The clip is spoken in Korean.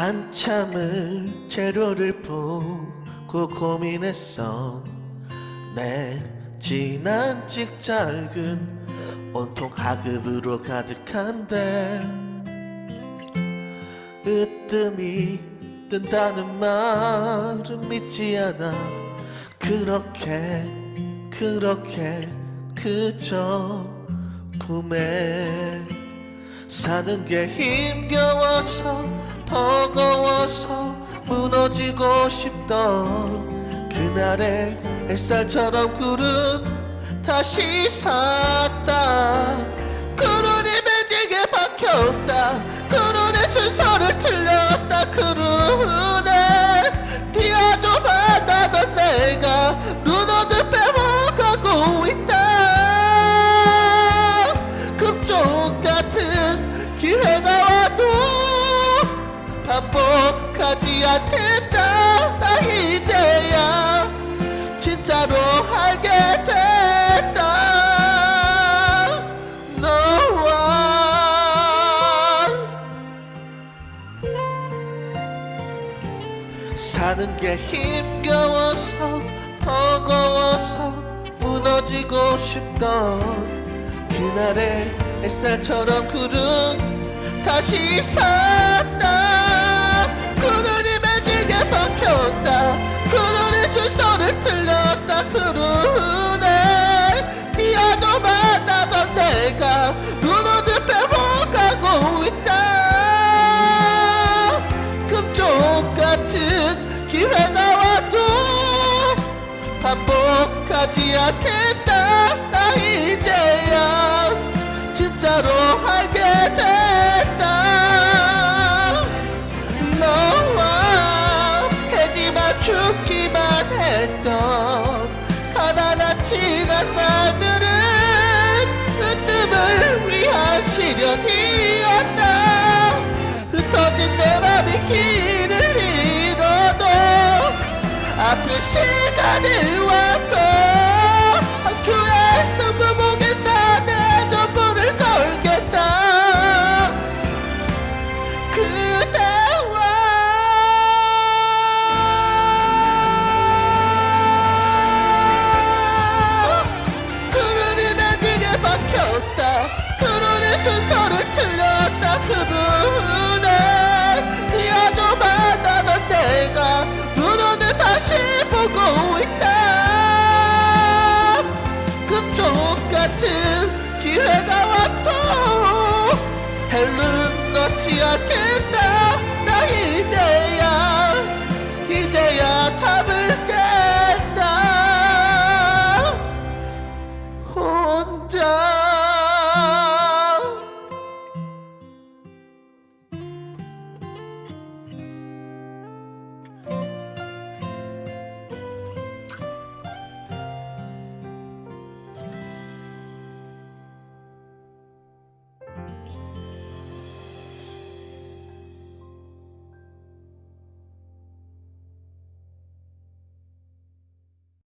한참을 재료를 보고 고민했어. 내 진한 찍작은 온통 하급으로 가득한데 으뜸이 뜬다는 말은 믿지 않아. 그렇게 그렇게 그저 품에 사는 게 힘겨워서 버거워서 무너지고 싶던 그날의 햇살처럼 구름 다시 샀다 반복하지 않겠다. 나 이제야 진짜로 알게 됐다. 너와 사는 게 힘겨워서 버거워서 무너지고 싶던 그날의 햇살처럼 구름 다시 샀다 구름에 뛰어도 만나던 내가 눈어듯 빼먹어가고 있다. 금쪽 같은 기회가 와도 반복하지 않겠 날들은 으뜸을 위한 시련이었다. 흩어진 내 맘이 길을 잃어도 앞을 시간이 와도 보고 있다. 금쪽 같은 기회가 왔도 헬름 넣지 않겠다. 나 이제야 이제야 잠을 깬다. 혼자